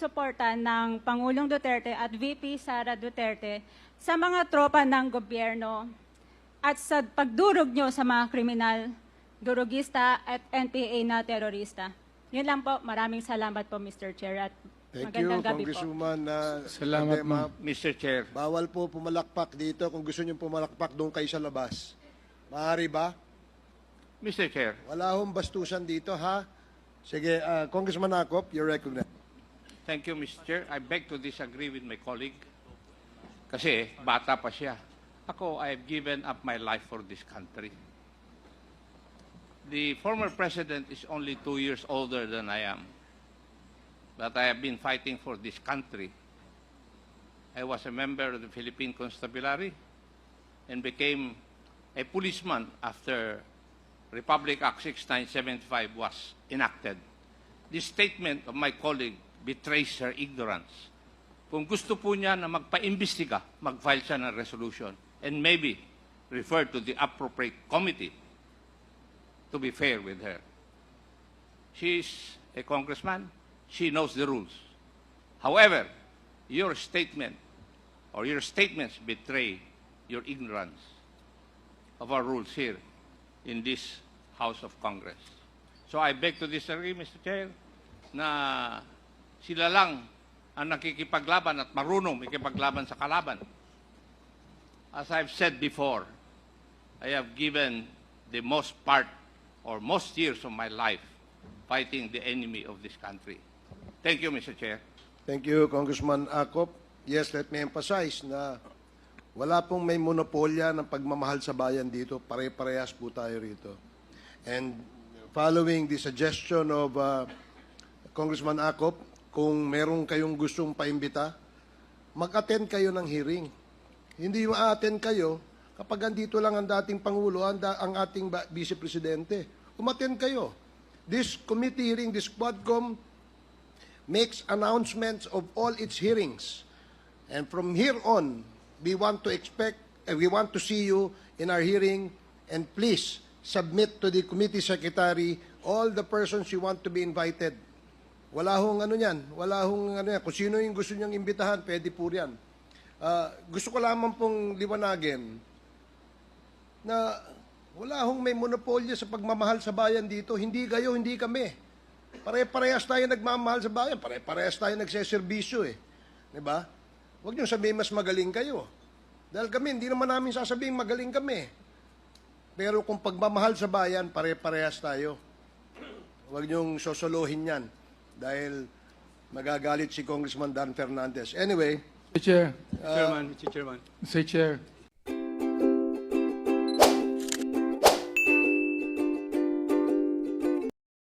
suporta ng Pangulong Duterte at VP Sara Duterte sa mga tropa ng gobyerno at sa pagdurog nyo sa mga kriminal, durugista at NPA na terorista. Yun lang po. Maraming salamat po, Mr. Chair. At Thank you, gabi po. Congresswoman. uh, Salamat, ma'am. Mr. Chair, Bawal po pumalakpak dito. Kung gusto niyo pumalakpak, doon kayo sa labas. Maaari ba? Mr. Chair, Wala hong bastusan dito, ha? Sige, uh, Congressman Akop, you're recognized. Thank you, Mr. Chair. I beg to disagree with my colleague. Kasi bata pa siya. Ako, I have given up my life for this country. The former president is only two years older than I am. But I have been fighting for this country. I was a member of the Philippine Constabulary and became a policeman after Republic Act 6975 was enacted. This statement of my colleague betrays her ignorance. Kung gusto po niya na magpa-imbestiga, mag-file siya ng resolution and maybe refer to the appropriate committee to be fair with her. She's a congressman. She knows the rules. However, your statement or your statements betray your ignorance of our rules here in this House of Congress. So I beg to disagree, Mr. Chair, na sila lang ang nakikipaglaban at marunong makipaglaban sa kalaban. As I've said before, I have given the most part or most years of my life fighting the enemy of this country. Thank you, Mr. Chair. Thank you, Congressman Akop. Yes, let me emphasize na wala pong may monopolya ng pagmamahal sa bayan dito. Pare-parehas po tayo rito. And following the suggestion of uh, Congressman Akop, kung meron kayong gustong paimbita, mag-attend kayo ng hearing. Hindi yung attend kayo kapag andito lang ang dating Pangulo, ang, ating Vice Presidente. Umattend kayo. This committee hearing, this Quadcom, makes announcements of all its hearings. And from here on, we want to expect, uh, we want to see you in our hearing, and please submit to the committee secretary all the persons you want to be invited. Wala hong ano yan, wala hong ano yan. Kung sino yung gusto niyang imbitahan, pwede po yan. Ah, gusto ko lamang pong liwanagin na wala hong may monopolyo sa pagmamahal sa bayan dito. Hindi kayo, hindi kami. Pare-parehas tayo nagmamahal sa bayan. Pare-parehas tayo nagseserbisyo eh. Ba? Huwag niyo sabihin mas magaling kayo. Dahil kami, hindi naman namin sasabihin magaling kami. Pero kung pagmamahal sa bayan, pare-parehas tayo. Huwag niyong sosolohin yan. Dahil magagalit si Congressman Dan Fernandez. Anyway, Mr. Chair, Chairman, Mr. Chairman. Mr. Chair,